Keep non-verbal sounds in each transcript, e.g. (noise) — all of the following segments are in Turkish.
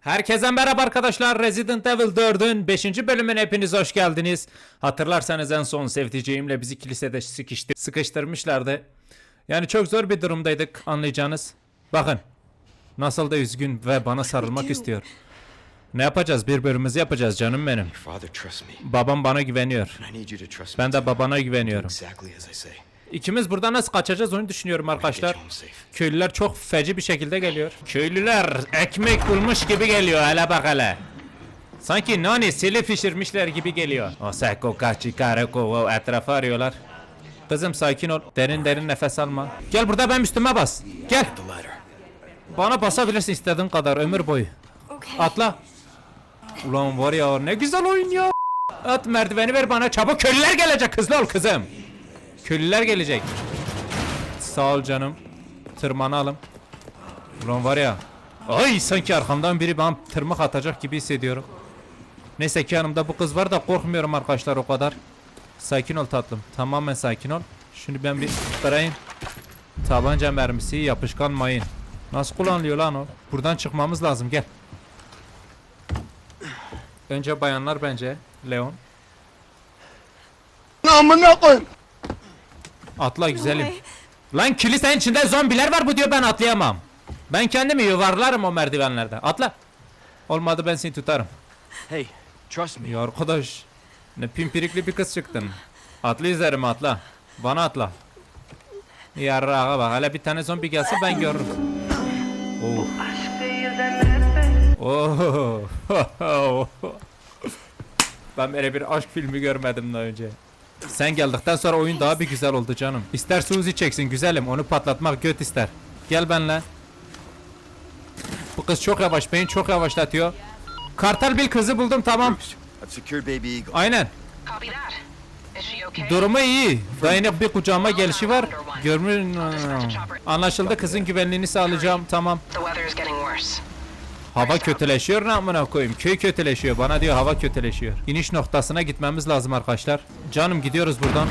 Herkese merhaba arkadaşlar. Resident Evil 4'ün 5. bölümüne hepiniz hoş geldiniz. Hatırlarsanız en son sevdiceğimle bizi kilisede sıkıştı, sıkıştırmışlardı. Yani çok zor bir durumdaydık anlayacağınız. Bakın. Nasıl da üzgün ve bana sarılmak istiyor. Ne yapacağız? Birbirimizi yapacağız canım benim. Babam bana güveniyor. Ben de babana güveniyorum. İkimiz buradan nasıl kaçacağız onu düşünüyorum arkadaşlar. Köylüler çok feci bir şekilde geliyor. Köylüler ekmek bulmuş gibi geliyor hele bak hele. Sanki nani sili pişirmişler gibi geliyor. O seko kaçı kareko o etrafı arıyorlar. Kızım sakin ol. Derin derin nefes alma. Gel burada ben üstüme bas. Gel. Bana basabilirsin istediğin kadar ömür boyu. Atla. Ulan var ya ne güzel oyun ya. At merdiveni ver bana çabuk köylüler gelecek hızlı ol kızım. Köylüler gelecek. Sağ ol canım. Tırmanalım. Ulan var ya. Ay sanki arkamdan biri bana tırmık atacak gibi hissediyorum. Neyse ki yanımda bu kız var da korkmuyorum arkadaşlar o kadar. Sakin ol tatlım. Tamamen sakin ol. Şunu ben bir kırayım. Tabanca mermisi, yapışkan mayın. Nasıl kullanılıyor lan o? Buradan çıkmamız lazım gel. Önce bayanlar bence. Leon. Amına koy. Atla güzelim. Lan kilisenin içinde zombiler var bu diyor ben atlayamam. Ben kendimi yuvarlarım o merdivenlerde. Atla. Olmadı ben seni tutarım. Hey, trust me. Ya arkadaş. Ne pimpirikli bir kız çıktın. Atla izlerim atla. Bana atla. Yarrağa bak hele bir tane zombi gelse ben görürüm. Oh. Oh. (laughs) ben böyle bir aşk filmi görmedim daha önce. Sen geldikten sonra oyun daha bir güzel oldu canım. İster Suzy çeksin güzelim onu patlatmak göt ister. Gel benle. Bu kız çok yavaş beni çok yavaşlatıyor. Kartal bir kızı buldum tamam. Aynen. Durumu iyi. Dayanık bir kucağıma gelişi var. Görmün anlaşıldı kızın güvenliğini sağlayacağım. Tamam. Hava kötüleşiyor ne amına koyayım. Köy kötüleşiyor. Bana diyor hava kötüleşiyor. İniş noktasına gitmemiz lazım arkadaşlar. Canım gidiyoruz buradan.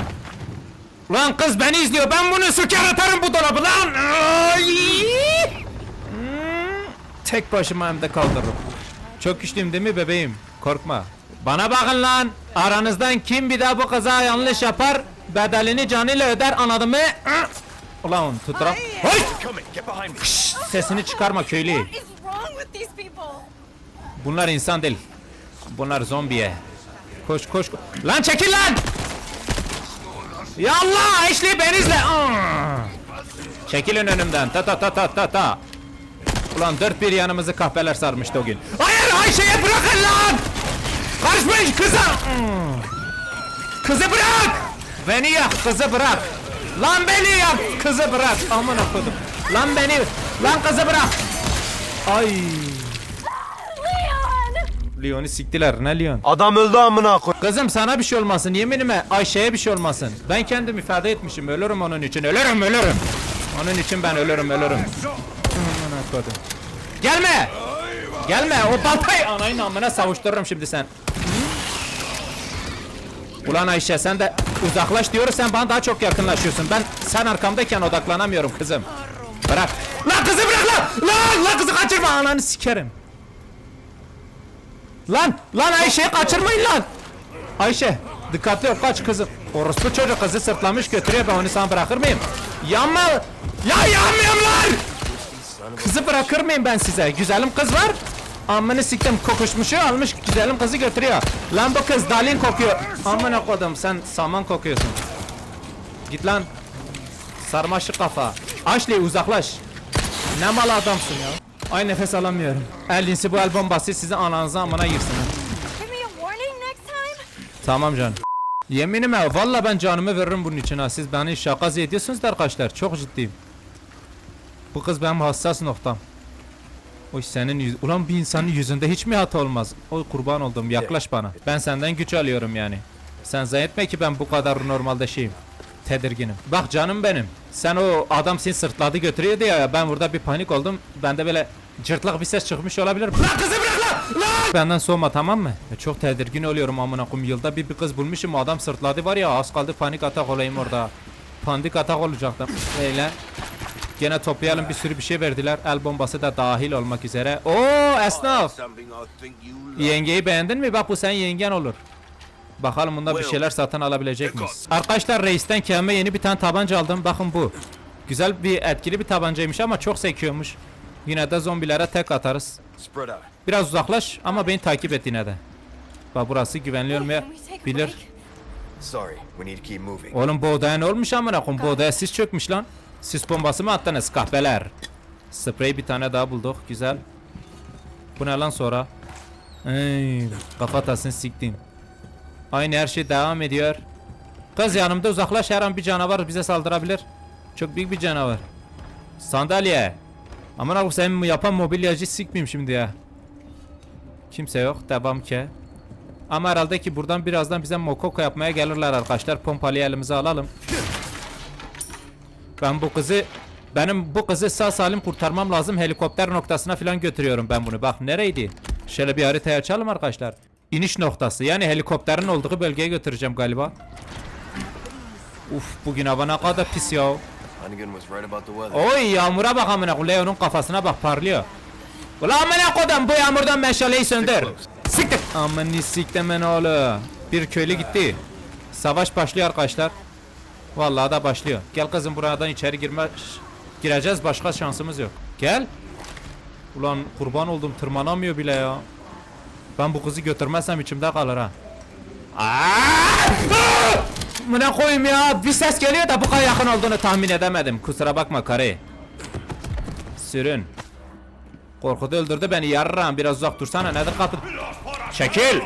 Lan kız beni izliyor. Ben bunu söker atarım bu dolabı lan. Ay! Hmm. Tek başıma hem de kaldırırım. Çok güçlüyüm değil mi bebeğim? Korkma. Bana bakın lan. Aranızdan kim bir daha bu kaza yanlış yapar bedelini canıyla öder anladın mı? Ulan tuturam. Sesini çıkarma köylü. Bunlar insan değil. Bunlar zombiye. Koş koş. koş. Lan çekil lan! Ya Allah! Eşli ben izle. Aa! Çekilin önümden. Ta ta ta ta ta ta. Ulan dört bir yanımızı kahpeler sarmıştı o gün. Hayır Ayşe'ye bırakın lan! Karışmayın kıza! Hmm. Kızı bırak! Beni yak kızı bırak! Lan beni yak kızı bırak! Aman okudum. Lan beni! Lan kızı bırak! Ay! Leon! Leon'u siktiler ne Leon? Adam öldü amına koy. Kızım sana bir şey olmasın yeminime Ayşe'ye bir şey olmasın. Ben kendim ifade etmişim ölürüm onun için ölürüm ölürüm. Onun için ben ölürüm ölürüm. Aman koydum. Gelme! Gelme o baltayı anayın amına savuştururum şimdi sen. Ulan Ayşe sen de uzaklaş diyoruz sen bana daha çok yakınlaşıyorsun. Ben sen arkamdayken odaklanamıyorum kızım. Bırak. Lan kızı bırak lan! Lan lan kızı kaçırma ananı sikerim. Lan lan Ayşe'yi kaçırmayın lan. Ayşe dikkatli ol kaç kızı. Orospu çocuk kızı sırtlamış götürüyor ben onu sana bırakır mıyım? Yanma. Ya yanmıyorum lan. Kızı bırakır mıyım ben size? Güzelim kız var. Amını siktim kokuşmuşu almış güzelim kızı götürüyor. Lan bu kız dalin kokuyor. Amına kodum sen saman kokuyorsun. Git lan. Sarmaşık kafa. Ashley uzaklaş. Ne mal adamsın ya. Ay nefes alamıyorum. Elinsi bu el bombası sizi ananıza amına girsin. Tamam canım. Yeminime valla ben canımı veririm bunun için ha. Siz beni şaka ediyorsunuz da arkadaşlar. Çok ciddiyim. Bu kız benim hassas noktam. O senin yüz... Ulan bir insanın yüzünde hiç mi hata olmaz? O kurban oldum yaklaş bana. Ben senden güç alıyorum yani. Sen zannetme ki ben bu kadar normalde şeyim. Tedirginim. Bak canım benim. Sen o adam seni sırtladı götürüyordu ya. Ben burada bir panik oldum. Bende böyle cırtlak bir ses çıkmış olabilir. Lan kızı bırak lan! Lan! Benden soğuma tamam mı? Ya çok tedirgin oluyorum amına koyayım. Yılda bir, bir kız bulmuşum. O adam sırtladı var ya az kaldı panik atak olayım orada. Panik atak olacaktım. Öyle. Gene toplayalım bir sürü bir şey verdiler. El bombası da dahil olmak üzere. Oo esnaf. Yengeyi beğendin mi? Bak bu senin yengen olur. Bakalım bunda bir şeyler satın alabilecek miyiz? Arkadaşlar reisten kendime yeni bir tane tabanca aldım. Bakın bu. Güzel bir etkili bir tabancaymış ama çok sekiyormuş. Yine de zombilere tek atarız. Biraz uzaklaş ama beni takip et yine de. Bak burası güvenli Hey, olmaya can we take a bilir. break? Sorry, we need to keep moving. Oğlum bu odaya ne olmuş amına koyayım? Bu odaya sis çökmüş lan. Sis bombası mı attınız kahpeler? Sprey bir tane daha bulduk. Güzel. Bu ne lan sonra? Ey, kafatasını siktim. Aynı her şey devam ediyor. Kız yanımda uzaklaş her an bir canavar bize saldırabilir. Çok büyük bir canavar. Sandalye. Aman abi sen yapan mobilyacı sikmeyeyim şimdi ya. Kimse yok. Devam ki. Ama herhalde ki buradan birazdan bize mokoko yapmaya gelirler arkadaşlar. Pompalıyı elimize alalım. Ben bu kızı benim bu kızı sağ salim kurtarmam lazım. Helikopter noktasına falan götürüyorum ben bunu. Bak nereydi? Şöyle bir haritayı açalım arkadaşlar. İniş noktası. Yani helikopterin olduğu bölgeye götüreceğim galiba. Uf bugün hava ne kadar pis ya. Oy yağmura bak amına. Leon'un kafasına bak parlıyor. Ulan amına koydum bu yağmurdan meşaleyi söndür. Siktir. Amını siktimin oğlu. Bir köylü gitti. Savaş başlıyor arkadaşlar. Vallahi da başlıyor. Gel kızım buradan içeri girme gireceğiz başka şansımız yok. Gel. Ulan kurban oldum tırmanamıyor bile ya. Ben bu kızı götürmezsem içimde kalır ha. Buna koyayım ya. Bir ses geliyor da bu kadar yakın olduğunu tahmin edemedim. Kusura bakma karı. Sürün. Korkuda öldürdü beni yarram. Biraz uzak dursana. Nedir kapı? Çekil.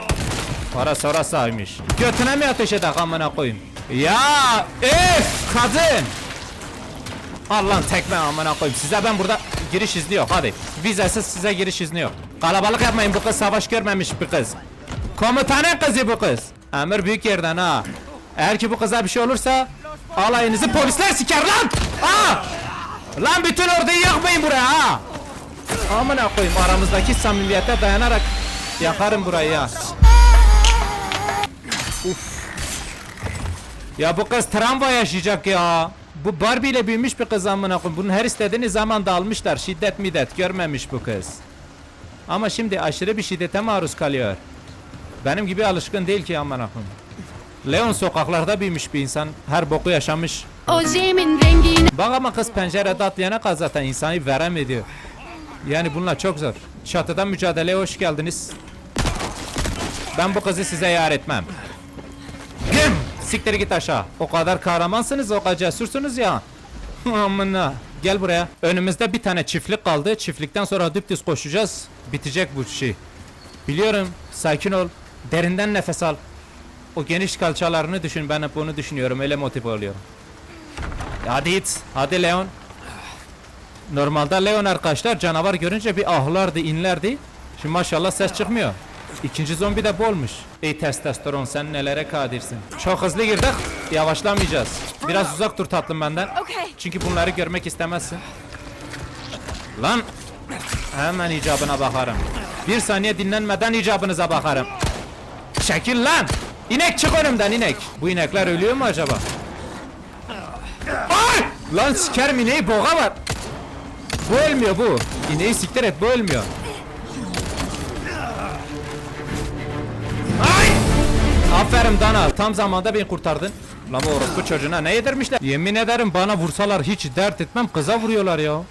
Para sonra saymış. Götüne mi ateş eder amına koyayım? Ya öf kadın. Allah'ın tekme amına koyayım. Size ben burada giriş izni yok hadi. Vizesiz size giriş izni yok. Kalabalık yapmayın bu kız savaş görmemiş bir kız. Komutanın kızı bu kız. Emir büyük yerden ha. Eğer ki bu kıza bir şey olursa alayınızı polisler siker lan. Ha! Lan bütün orduyu yakmayın buraya ha. Amına koyayım aramızdaki samimiyete dayanarak yakarım burayı ya. Uf. Ya bu kız travma yaşayacak ya. Bu Barbie ile büyümüş bir kız amına koyayım. Bunun her istediğini zamanda almışlar. Şiddet midet görmemiş bu kız. Ama şimdi aşırı bir şiddete maruz kalıyor. Benim gibi alışkın değil ki amına koyayım. Leon sokaklarda büyümüş bir insan. Her boku yaşamış. Ojemin rengine Bak ama kız pencerede atlayana kadar zaten insanı verem ediyor. Yani bunlar çok zor. Çatıdan mücadeleye hoş geldiniz. Ben bu kızı size yar etmem. Güm! Siktir git aşağı. O kadar kahramansınız, o kadar cesursunuz ya. (laughs) Amına. Gel buraya. Önümüzde bir tane çiftlik kaldı. Çiftlikten sonra dipdüz koşacağız. Bitecek bu şey. Biliyorum. Sakin ol. Derinden nefes al. O geniş kalçalarını düşün. Ben hep onu düşünüyorum. Öyle motive oluyorum. Hadi it. Hadi Leon. Normalde Leon arkadaşlar canavar görünce bir ahlardı, inlerdi. Şimdi maşallah ses çıkmıyor. İkinci zombi de bu olmuş. Ey testosteron sen nelere kadirsin. Çok hızlı girdik. Yavaşlamayacağız. Biraz uzak dur tatlım benden. Çünkü bunları görmek istemezsin. Lan. Hemen icabına bakarım. Bir saniye dinlenmeden icabınıza bakarım. Çekil lan. İnek çık önümden inek. Bu inekler ölüyor mu acaba? Ay! Lan sikerim ineği boğa var. Bu ölmüyor bu. İneği siktir et bu ölmüyor. Aferin Dana tam zamanda beni kurtardın. Lan orospu çocuğuna ne yedirmişler? Yemin ederim bana vursalar hiç dert etmem kıza vuruyorlar ya.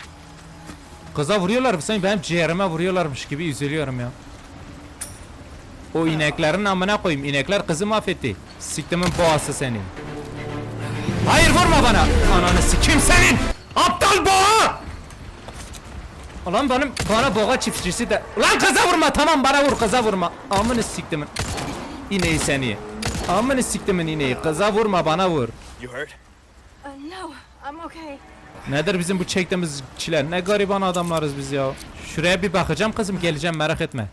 Kıza vuruyorlar sanki benim ciğerime vuruyorlarmış gibi üzülüyorum ya. O ineklerin amına koyayım. İnekler kızı mahvetti. Siktimin boğası seni. Hayır vurma bana. Ananı sikim senin. Aptal boğa. Ulan benim bana boğa çiftçisi de. Lan kıza vurma tamam bana vur kıza vurma. Amını siktimin. İneği seni. Amını siktimin ineği. Kıza vurma bana vur. You hurt? Uh, no, I'm okay. Nedir bizim bu çektiğimiz çile? Ne gariban adamlarız biz ya. Şuraya bir bakacağım kızım geleceğim merak etme.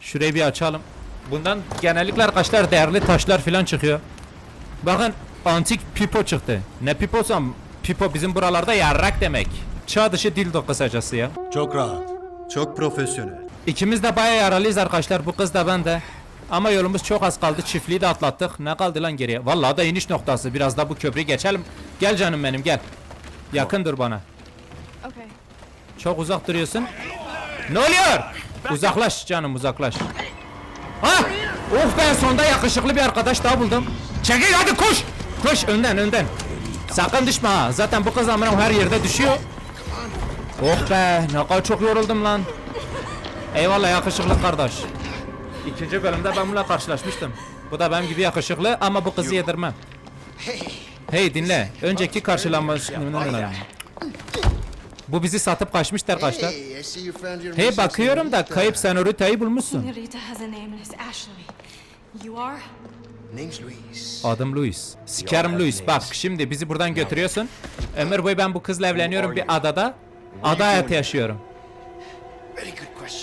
Şurayı bir açalım. Bundan genellikle arkadaşlar değerli taşlar falan çıkıyor. Bakın antik pipo çıktı. Ne piposam? Pipo bizim buralarda yarrak demek. Çağ dışı dildo kısacası ya. Çok rahat. Çok profesyonel. İkimiz de bayağı yaralıyız arkadaşlar. Bu kız da ben de. Ama yolumuz çok az kaldı. Çiftliği de atlattık. Ne kaldı lan geriye? Vallahi da iniş noktası. Biraz da bu köprüyü geçelim. Gel canım benim gel. Yakındır bana. Okay. Çok uzak duruyorsun. Ne oluyor? Uzaklaş canım uzaklaş. Ha! Oh ben sonunda yakışıklı bir arkadaş daha buldum. Çekil hadi koş. Koş önden önden. Sakın düşme ha. Zaten bu kız amına her yerde düşüyor. Oh be ne kadar çok yoruldum lan. Eyvallah yakışıklı kardeş. İkinci bölümde ben bununla karşılaşmıştım. Bu da benim gibi yakışıklı ama bu kızı yedirmem. Hey dinle. Önceki karşılanma... Bu bizi satıp kaçmıştı arkadaşlar. Hey, bakıyorum da kayıp bulmuşsun. Are? Name's Luis. Adım Louis. Sikerim Louis. Bak şimdi bizi buradan götürüyorsun. Ömür boyu ben bu kızla evleniyorum bir adada. Ada hayatı yaşıyorum.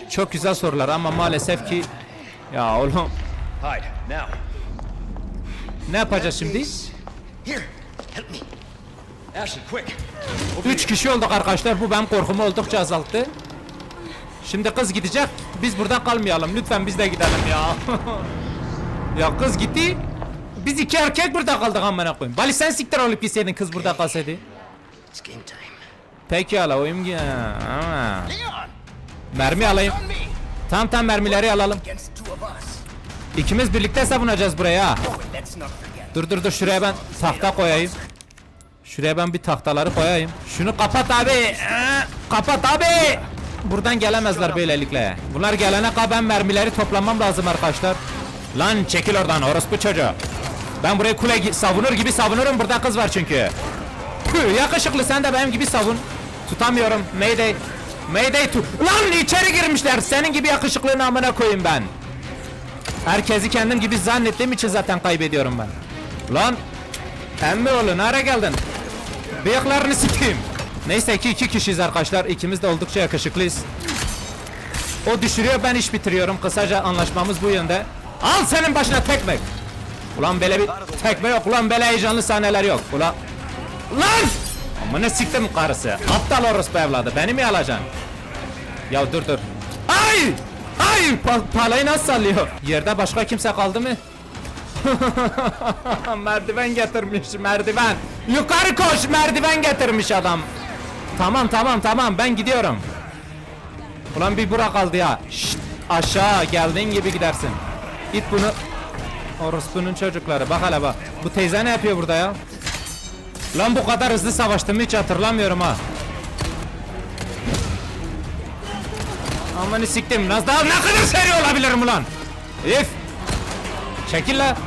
Çok güzel sorular ama maalesef ki... Ya oğlum Hide, now. ne yapacağız şimdi? Here, help me. Ashley, quick. Üç kişi olduk arkadaşlar. Bu benim korkumu oldukça azalttı. Şimdi kız gidecek. Biz burada kalmayalım. Lütfen biz de gidelim ya. (laughs) ya kız gitti. Biz iki erkek burada kaldık amına koyayım. Bali sen siktir olup gitseydin kız burada kalsaydı. Peki ala oyun. Mermi alayım. Tam tam mermileri alalım. İkimiz birlikte savunacağız buraya. Dur dur dur şuraya ben tahta koyayım. Şuraya ben bir tahtaları koyayım. Şunu kapat abi. Ee, kapat abi. Buradan gelemezler böylelikle. Bunlar gelene kadar ben mermileri toplamam lazım arkadaşlar. Lan çekil oradan orospu çocuğu. Ben burayı kule savunur gibi savunurum. Burada kız var çünkü. Püh, yakışıklı sen de benim gibi savun. Tutamıyorum. Mayday. Mayday tu. Lan içeri girmişler. Senin gibi yakışıklığını amına koyayım ben. Herkesi kendim gibi zannettiğim için zaten kaybediyorum ben. Lan emmi oğlu nereye geldin? Bıyıklarını sikeyim. Neyse ki iki kişiyiz arkadaşlar. İkimiz de oldukça yakışıklıyız. O düşürüyor ben iş bitiriyorum. Kısaca anlaşmamız bu yönde. Al senin başına tekmek. Ulan böyle bir tekme yok. Ulan böyle heyecanlı sahneler yok. Ulan. Lan! Ama ne siktim karısı. Aptal orospu evladı. Beni mi alacaksın? Ya dur dur. Ay! Ay! Pa palayı nasıl sallıyor? Yerde başka kimse kaldı mı? (laughs) merdiven getirmiş merdiven. Yukarı koş merdiven getirmiş adam. Tamam tamam tamam ben gidiyorum. Ulan bir bura kaldı ya. Şşt, aşağı geldiğin gibi gidersin. Git bunu. Orospu'nun çocukları bak hele bak. Bu teyze ne yapıyor burada ya? Lan bu kadar hızlı savaştığımı hiç hatırlamıyorum ha. Amanı siktim. Nasıl daha ne kadar seri olabilirim ulan? If. Çekil la.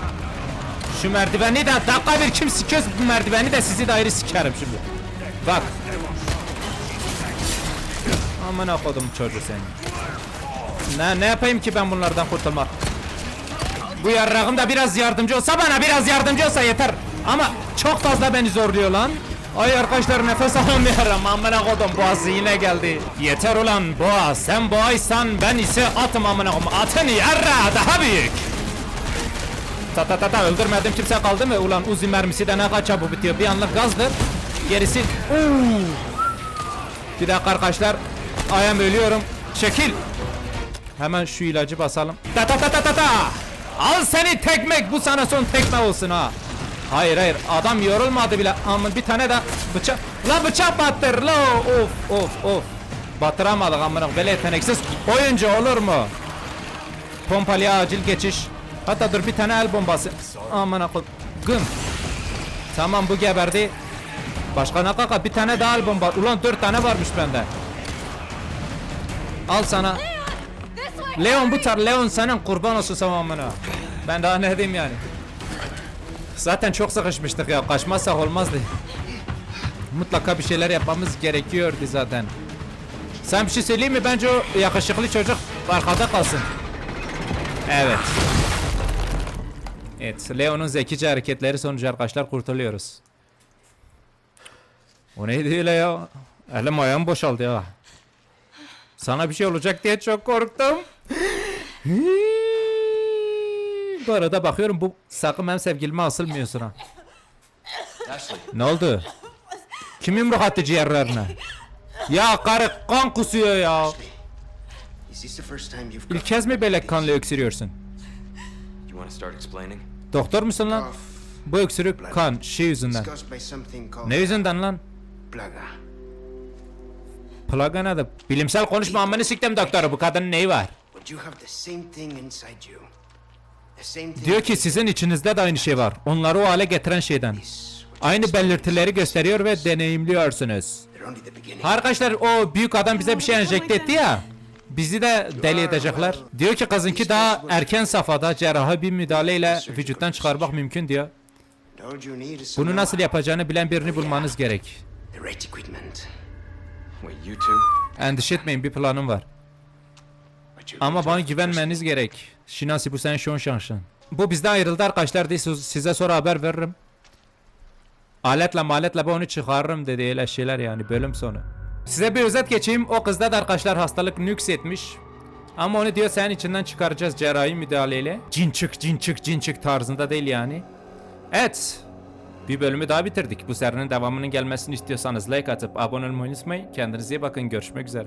Şu merdiveni de dakika bir kim sikiyoruz bu merdiveni de sizi de ayrı sikerim şimdi. Bak. Amına kodum çocuğu seni. Ne, ne yapayım ki ben bunlardan kurtulmak? Bu yarrağım da biraz yardımcı olsa bana biraz yardımcı olsa yeter. Ama çok fazla beni zorluyor lan. Ay arkadaşlar nefes (laughs) alamıyorum. Amına kodum boğazı yine geldi. Yeter ulan boğa. Sen boğaysan ben ise atım amına kodum. Atın yarra daha büyük. Ta ta ta ta öldürmedim kimse kaldı mı? Ulan Uzi mermisi de ne kadar çabuk bitiyor. Bir anlık gazdır. Gerisi... Uuu. Bir dakika arkadaşlar. Ayağım ölüyorum. Çekil. Hemen şu ilacı basalım. Ta ta ta ta ta ta. Al seni tekmek. Bu sana son tekme olsun ha. Hayır hayır adam yorulmadı bile. Ama bir tane de bıçak. La bıçak battır la. Of of of. Batıramadık amına. Böyle yeteneksiz oyuncu olur mu? Pompalıya acil geçiş. Hatta dur bir tane el bombası. Aman akıl. Gım. Tamam bu geberdi. Başka ne kaka bir tane daha el bomba. Ulan dört tane varmış bende. Al sana. Leon bu tar Leon senin kurban olsun tamamına. Ben daha ne diyeyim yani. Zaten çok sıkışmıştık ya kaçmazsak olmazdı. Mutlaka bir şeyler yapmamız gerekiyordu zaten. Sen bir şey söyleyeyim mi? Bence o yakışıklı çocuk arkada kalsın. Evet. Evet, Leon'un zekice hareketleri sonucu arkadaşlar kurtuluyoruz. O neydi öyle ya? Elim ayağım boşaldı ya. Sana bir şey olacak diye çok korktum. (laughs) bu arada bakıyorum bu sakın benim sevgilime asılmıyorsun ha. Ne oldu? Kim yumruk attı ciğerlerine? Ya karı kan kusuyor ya. İlk kez mi böyle kanla öksürüyorsun? Doktor musun lan? Bu öksürük kan, şey yüzünden. Ne yüzünden lan? Plaga nedir? Bilimsel konuşma amını siktim doktoru bu kadının neyi var? Diyor ki sizin içinizde de aynı şey var. Onları o hale getiren şeyden. Aynı belirtileri gösteriyor ve deneyimliyorsunuz. Arkadaşlar o büyük adam bize bir şey enjekte etti ya. Bizi de deli edecekler. Diyor ki kızınki daha erken safhada cerrahi bir müdahaleyle vücuttan çıkarmak mümkün diyor. Bunu nasıl yapacağını bilen birini bulmanız gerek. Endişe etmeyin bir planım var. Ama bana güvenmeniz gerek. Şinasi bu senin şon şansın. Bu bizden ayrıldı arkadaşlar diye siz- size sonra haber veririm. Aletle maletle ben onu çıkarırım dedi öyle şeyler yani bölüm sonu. Size bir özet geçeyim. O kızda da arkadaşlar hastalık nüks etmiş. Ama onu diyor senin içinden çıkaracağız cerrahi müdahaleyle. Cin çık cin çık cin çık tarzında değil yani. Evet. Bir bölümü daha bitirdik. Bu serinin devamının gelmesini istiyorsanız like atıp abone olmayı unutmayın. Kendinize iyi bakın. Görüşmek üzere.